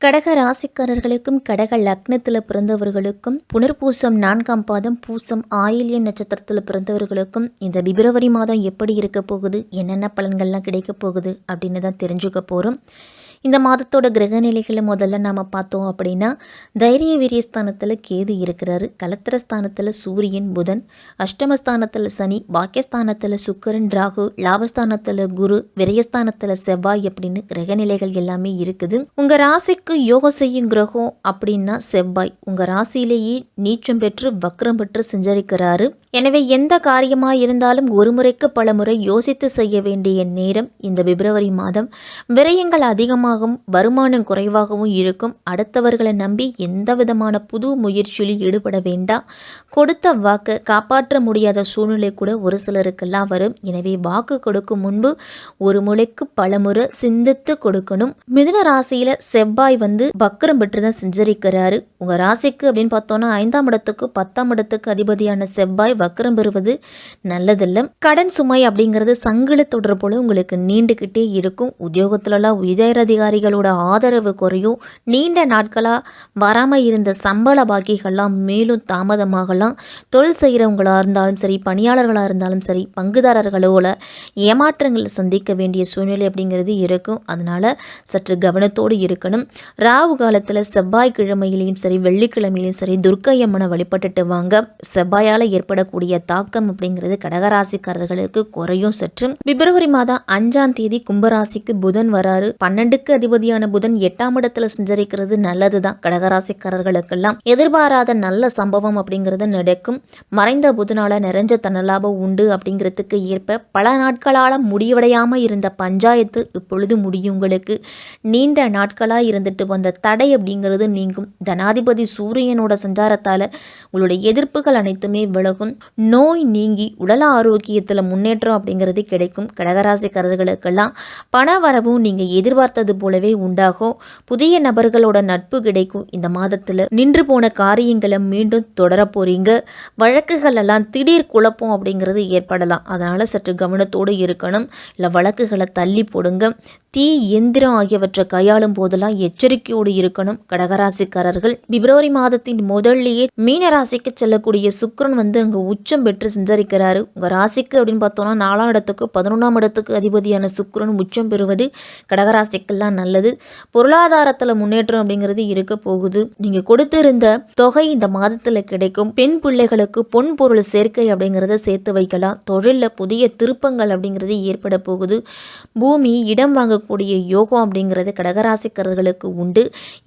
கடக ராசிக்காரர்களுக்கும் கடக லக்னத்தில் பிறந்தவர்களுக்கும் புனர்பூசம் நான்காம் பாதம் பூசம் ஆயில்யம் நட்சத்திரத்தில் பிறந்தவர்களுக்கும் இந்த பிப்ரவரி மாதம் எப்படி இருக்க போகுது என்னென்ன பலன்கள்லாம் கிடைக்க போகுது அப்படின்னு தான் தெரிஞ்சுக்க போகிறோம் இந்த மாதத்தோட கிரக நிலைகளை முதல்ல நாம் பார்த்தோம் அப்படின்னா தைரிய வீரியஸ்தானத்தில் கேது இருக்கிறாரு. கலத்திரஸ்தானத்தில் சூரியன் புதன் அஷ்டமஸ்தானத்தில் சனி பாக்கியஸ்தானத்தில் சுக்கரன் ராகு லாபஸ்தானத்தில் குரு விரயஸ்தானத்தில் செவ்வாய் அப்படின்னு கிரக நிலைகள் எல்லாமே இருக்குது. உங்கள் ராசிக்கு யோகம் செய்யும் கிரகம் அப்படின்னா செவ்வாய். உங்கள் ராசியிலேயே நீச்சம் பெற்று வக்ரம் பெற்று செஞ்சரிக்கிறாரு. எனவே எந்த காரியமாக இருந்தாலும் ஒரு முறைக்கு பல முறை யோசித்து செய்ய வேண்டிய நேரம் இந்த பிப்ரவரி மாதம். விரயங்கள் அதிகமாக அதிகமாகவும் வருமானம் குறைவாகவும் இருக்கும். அடுத்தவர்களை நம்பி எந்த விதமான புது முயற்சியில் ஈடுபட வேண்டாம். கொடுத்த வாக்கு காப்பாற்ற முடியாத சூழ்நிலை கூட ஒரு சிலருக்கெல்லாம் வரும். எனவே வாக்கு கொடுக்கும் முன்பு ஒரு முறைக்கு பலமுறை சிந்தித்து கொடுக்கணும். மிதுன ராசியில செவ்வாய் வந்து பக்கரம் பெற்று தான் செஞ்சரிக்கிறாரு. உங்க ராசிக்கு அப்படின்னு பார்த்தோம்னா ஐந்தாம் இடத்துக்கு பத்தாம் இடத்துக்கு அதிபதியான செவ்வாய் வக்கரம் பெறுவது நல்லதில்லை. கடன் சுமை அப்படிங்கிறது சங்கிலி தொடர்போல உங்களுக்கு நீண்டுக்கிட்டே இருக்கும். உத்தியோகத்துலலாம் அதிகாரிகளோட ஆதரவு குறையும். நீண்ட நாட்களாக வராமல் இருந்த சம்பள பாக்கிகள்லாம் மேலும் தாமதமாகலாம். தொழில் செய்கிறவங்களாக இருந்தாலும் சரி பணியாளர்களாக இருந்தாலும் சரி பங்குதாரர்களோட ஏமாற்றங்களை சந்திக்க வேண்டிய சூழ்நிலை அப்படிங்கிறது இருக்கும். அதனால் சற்று கவனத்தோடு இருக்கணும். ராவு காலத்தில் செவ்வாய்க்கிழமையிலையும் சரி வெள்ளிக்கிழமையிலையும் சரி துர்க்கையம்மனை வழிபட்டுட்டு வாங்க. செவ்வாயால் ஏற்படக்கூடிய தாக்கம் அப்படிங்கிறது கடகராசிக்காரர்களுக்கு குறையும் சற்று பிப்ரவரி மாதம் அஞ்சாம் தேதி கும்பராசிக்கு புதன் வராரு. பன்னெண்டுக்கு அதிபதியான புதன் எட்டாம் இடத்துல செஞ்சரிக்கிறது நல்லதுதான். கடகராசிக்காரர்களுக்கெல்லாம் எதிர்பாராத நல்ல சம்பவம் அப்படிங்கிறது நடக்கும். மறைந்த புதனால நிறைஞ்ச தனலாபம் உண்டு அப்படிங்கிறதுக்கு ஏற்ப பல நாட்களால முடிவடையாம இருந்த பஞ்சாயத்து இப்பொழுது முடியும் உங்களுக்கு. நீண்ட நாட்களாக இருந்துட்டு வந்த தடை அப்படிங்கிறது நீங்கும். தனாதிபதி சூரியனோட சஞ்சாரத்தால உங்களுடைய எதிர்ப்புகள் அனைத்துமே விலகும். நோய் நீங்கி உடல் ஆரோக்கியத்தில் முன்னேற்றம் அப்படிங்கிறது கிடைக்கும். கடகராசிக்காரர்களுக்கெல்லாம் பண வரவும் நீங்கள் எதிர்பார்த்தது போலவே உண்டாகும். புதிய நபர்களோட நட்பு கிடைக்கும். இந்த மாதத்தில் நின்று போன காரியங்களை மீண்டும் தொடர போறீங்க. வழக்குகள் எல்லாம் திடீர் குழப்பம் அப்படிங்கிறது ஏற்படலாம். அதனால் சற்று கவனத்தோடு இருக்கணும். இல்லை வழக்குகளை தள்ளி போடுங்க. தீ எந்திரம் ஆகியவற்றை கையாளும் போதெல்லாம் எச்சரிக்கையோடு இருக்கணும். கடகராசிக்காரர்கள் பிப்ரவரி மாதத்தின் முதல்லையே மீன ராசிக்கு செல்லக்கூடிய சுக்கரன் வந்து அங்கே உச்சம் பெற்று சஞ்சரிக்கிறாரு. உங்கள் ராசிக்கு அப்படின்னு பார்த்தோம்னா நாலாம் இடத்துக்கு பதினொன்றாம் இடத்துக்கு அதிபதியான சுக்கிரன் உச்சம் பெறுவது கடகராசிக்கெல்லாம் நல்லது. பொருளாதாரத்தில் முன்னேற்றம் அப்படிங்கிறது இருக்க போகுது. நீங்கள் கொடுத்திருந்த தொகை இந்த மாதத்தில் கிடைக்கும். பெண் பிள்ளைகளுக்கு பொன் பொருள் சேர்க்கை அப்படிங்கிறத சேர்த்து வைக்கலாம். தொழிலில் புதிய திருப்பங்கள் அப்படிங்கிறது ஏற்பட போகுது. பூமி இடம் வாங்க சொல்லக்கூடிய யோகம் அப்படிங்கிறது கடகராசிக்காரர்களுக்கு உண்டு.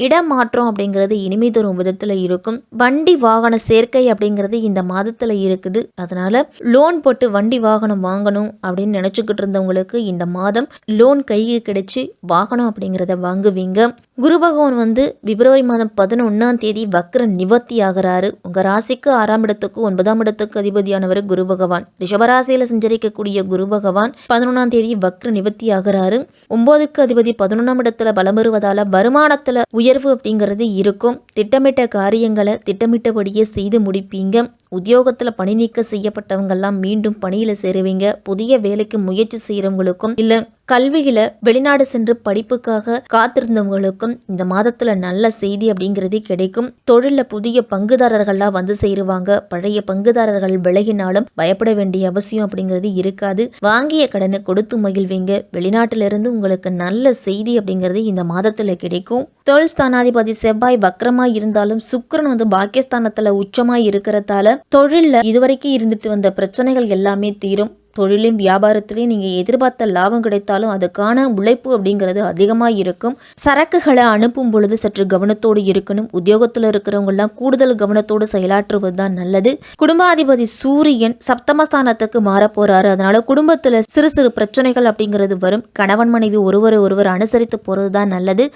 இடமாற்றம் அப்படிங்கிறது இனிமை தரும் விதத்தில் இருக்கும். வண்டி வாகன சேர்க்கை அப்படிங்கிறது இந்த மாதத்தில் இருக்குது. அதனால லோன் போட்டு வண்டி வாகனம் வாங்கணும் அப்படின்னு நினச்சிக்கிட்டு இருந்தவங்களுக்கு இந்த மாதம் லோன் கைக்கு கிடைச்சி வாகனம் அப்படிங்கிறத வாங்குவீங்க. குரு பகவான் வந்து பிப்ரவரி மாதம் பதினொன்னாம் தேதி வக்ர நிவர்த்தி ஆகிறாரு. உங்க ராசிக்கு ஆறாம் இடத்துக்கு ஒன்பதாம் இடத்துக்கு அதிபதியானவர் குரு பகவான். ரிஷபராசியில் சஞ்சரிக்கக்கூடிய குரு பகவான் பதினொன்னாம் தேதி வக்ர நிவர்த்தி ஆகிறாரு. ஒம்போதுக்கு அதிபதி பதினொன்றாம் இடத்துல பலம் வருவதால வருமானத்துல உயர்வு அப்படிங்கிறது இருக்கும். திட்டமிட்ட காரியங்களை திட்டமிட்டபடியே செய்து முடிப்பீங்க. உத்தியோகத்துல பணி நீக்கம் செய்யப்பட்டவங்கெல்லாம் மீண்டும் பணியில சேருவீங்க. புதிய வேலைக்கு முயற்சி செய்யறவங்களுக்கும் இல்ல கல்வியில வெளிநாடு சென்று படிப்புக்காக காத்திருந்தவங்களுக்கும் இந்த மாதத்துல நல்ல செய்தி அப்படிங்கிறது கிடைக்கும். தொழிலில் புதிய பங்குதாரர்கள்லாம் வந்து சேருவாங்க. பழைய பங்குதாரர்கள் விலகினாலும் பயப்பட வேண்டிய அவசியம் அப்படிங்கிறது இருக்காது. வாங்கிய கடனை கொடுத்து மகிழ்வீங்க. வெளிநாட்டிலிருந்து உங்களுக்கு நல்ல செய்தி அப்படிங்கிறது இந்த மாதத்துல கிடைக்கும். தொழில் ஸ்தானாதிபதி செவ்வாய் வக்ரமா இருந்தாலும் சுக்கரன் வந்து பாக்கியஸ்தானத்துல உச்சமா இருக்கிறதால தொழில்ல இதுவரைக்கும் இருந்துட்டு வந்த பிரச்சனைகள் எல்லாமே தீரும். தொழிலையும் வியாபாரத்திலையும் நீங்கள் எதிர்பார்த்த லாபம் கிடைத்தாலும் அதுக்கான உழைப்பு அப்படிங்கிறது அதிகமாக இருக்கும். சரக்குகளை அனுப்பும் பொழுது சற்று கவனத்தோடு இருக்கணும். உத்தியோகத்தில் இருக்கிறவங்கெல்லாம் கூடுதல் கவனத்தோடு செயலாற்றுவது தான் நல்லது. குடும்பாதிபதி சூரியன் சப்தமஸ்தானத்துக்கு மாற போறாரு. அதனால குடும்பத்தில் சிறு சிறு பிரச்சனைகள் அப்படிங்கிறது வரும். கணவன் மனைவி ஒருவரை ஒருவர் அனுசரித்து போகிறது தான் நல்லது.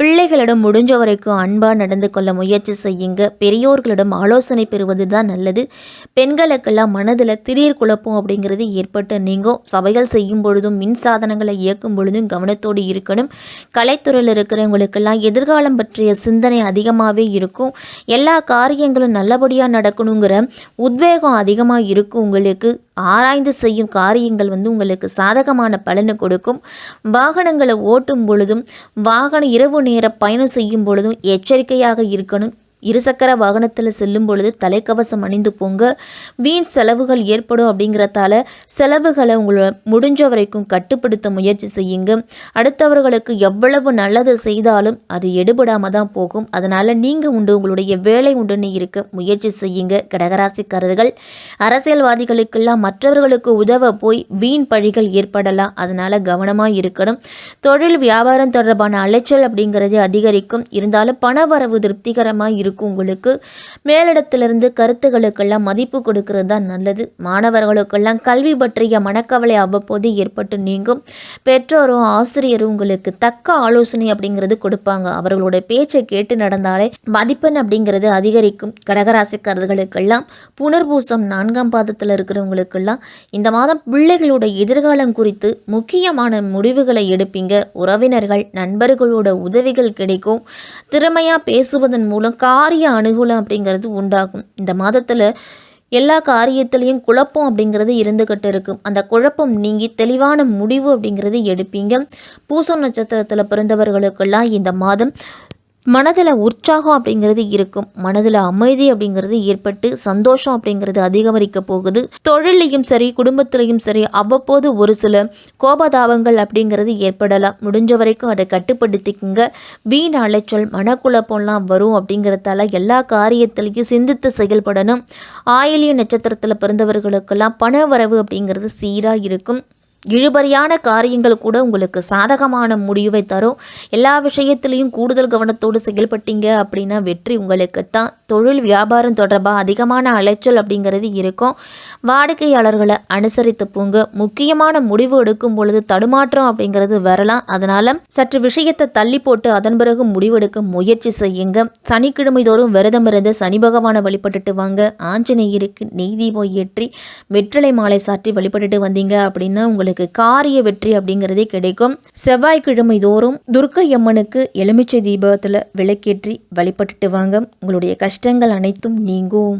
பிள்ளைகளிடம் முடிஞ்ச வரைக்கும் அன்பாக நடந்து கொள்ள முயற்சி செய்யுங்க. பெரியோர்களிடம் ஆலோசனை பெறுவது தான் நல்லது. பெண்களுக்கெல்லாம் மனதில் திடீர் குழப்பம் அப்படிங்கிறது ஏற்பட்டு நீங்கும் சபைகள் செய்யும் பொழுதும் மின் சாதனங்களை இயக்கும் பொழுதும் கவனத்தோடு இருக்கணும். கலைத்துறையில் இருக்கிறவங்களுக்கெல்லாம் எதிர்காலம் பற்றிய சிந்தனை அதிகமாகவே இருக்கும். எல்லா காரியங்களும் நல்லபடியாக நடக்கணுங்கிற உத்வேகம் அதிகமாக இருக்கும். உங்களுக்கு ஆராய்ந்து செய்யும் காரியங்கள் வந்து உங்களுக்கு சாதகமான பலனை கொடுக்கும். வாகனங்களை ஓட்டும் பொழுதும் வாகன இரவு நேர பயணம் செய்யும் பொழுதும் எச்சரிக்கையாக இருக்கணும். இருசக்கர வாகனத்தில் செல்லும் பொழுது தலைக்கவசம் அணிந்து போங்க. வீண் செலவுகள் ஏற்படும் அப்படிங்கிறதால செலவுகளை உங்களை முடிஞ்ச வரைக்கும் கட்டுப்படுத்த முயற்சி செய்யுங்க. அடுத்தவர்களுக்கு எவ்வளவு நல்லது செய்தாலும் அது எடுபடாமல் தான் போகும். அதனால் நீங்கள் உண்டு உங்களுடைய வேலை உண்டுன்னு இருக்க முயற்சி செய்யுங்க. கடகராசிக்காரர்கள் அரசியல்வாதிகளுக்கெல்லாம் மற்றவர்களுக்கு உதவ போய் வீண் பழிகள் ஏற்படலாம். அதனால் கவனமாக இருக்கணும். தொழில் வியாபாரம் தொடர்பான அலைச்சல் அப்படிங்கிறது அதிகரிக்கும். இருந்தாலும் பண வரவு திருப்திகரமாக இருக்கும் உங்களுக்கு மேலிடத்திலிருந்து கருத்துகளுக்கெல்லாம் மதிப்பு கொடுக்கறது தான் நல்லது. மாணவர்களுக்கெல்லாம் கல்வி பற்றிய மனக்கவலை அவ்வப்போது ஏற்பட்டு நீங்கும். பெற்றோரும் ஆசிரியரும் உங்களுக்கு தக்க ஆலோசனை அப்படிங்கிறது கொடுப்பாங்க. அவர்களுடைய பேச்சை கேட்டு நடந்தாலே மதிப்பெண் அப்படிங்கிறது அதிகரிக்கும். கடகராசிக்காரர்களுக்கெல்லாம் புனர்பூசம் நான்காம் பாதத்தில் இருக்கிறவங்களுக்கெல்லாம் இந்த மாதம் பிள்ளைகளோட எதிர்காலம் குறித்து முக்கியமான முடிவுகளை எடுப்பீங்க. உறவினர்கள் நண்பர்களோட உதவிகள் கிடைக்கும். திறமையாக பேசுவதன் மூலம் காரிய அனுகூலம் அப்படிங்கிறது உண்டாகும். இந்த மாதத்தில் எல்லா காரியத்திலையும் குழப்பம் அப்படிங்கிறது இருந்துக்கிட்டு இருக்கும். அந்த குழப்பம் நீங்கி தெளிவான முடிவு அப்படிங்கிறது எடுப்பீங்க. பூசம் நட்சத்திரத்தில் பிறந்தவர்களுக்கெல்லாம் இந்த மாதம் மனதில் உற்சாகம் அப்படிங்கிறது இருக்கும். மனதில் அமைதி அப்படிங்கிறது ஏற்பட்டு சந்தோஷம் அப்படிங்கிறது அதிகரிக்க போகுது. தொழிலையும் சரி குடும்பத்திலையும் சரி அவ்வப்போது ஒரு சில கோபதாபங்கள் அப்படிங்கிறது ஏற்படலாம். முடிஞ்ச வரைக்கும் அதை கட்டுப்படுத்திக்குங்க. வீண் அலைச்சல் மனக்குழப்பம்லாம் வரும் அப்படிங்கிறதால எல்லா காரியத்திலையும் சிந்தித்து செயல்படணும். ஆயிலிய நட்சத்திரத்தில் பிறந்தவர்களுக்கெல்லாம் பண வரவு அப்படிங்கிறது சீராக இருக்கும். இழுபறியான காரியங்கள் கூட உங்களுக்கு சாதகமான முடிவை தரும். எல்லா விஷயத்திலையும் கூடுதல் கவனத்தோடு செயல்பட்டீங்க அப்படின்னா வெற்றி உங்களுக்கு தான் தொழில் வியாபாரம் தொடர்பாக அதிகமான அலைச்சல் அப்படிங்கிறது இருக்கும். வாடிக்கையாளர்களை அனுசரித்து போங்க முக்கியமான முடிவு எடுக்கும் பொழுது தடுமாற்றம் அப்படிங்கிறது வரலாம். அதனால சற்று விஷயத்தை தள்ளி போட்டு அதன் பிறகு முடிவெடுக்க முயற்சி செய்யுங்க. சனிக்கிழமை தோறும் விரதம் இருந்து சனி பகவானை வழிபட்டுட்டு வாங்க. ஆஞ்சநேயருக்கு நெய் தீபம் ஏற்றி வெற்றிலை மாலை சாற்றி வழிபட்டுட்டு வந்தீங்க அப்படின்னா உங்களுக்கு காரிய வெற்றி அப்படிங்கிறதே கிடைக்கும். செவ்வாய்க்கிழமை தோறும் துர்க்கை அம்மனுக்கு எலுமிச்சை தீபத்தில் விளக்கேற்றி வழிபட்டுட்டு வாங்க. உங்களுடைய கஷ்டங்கள் அனைத்தும் நீங்கும்.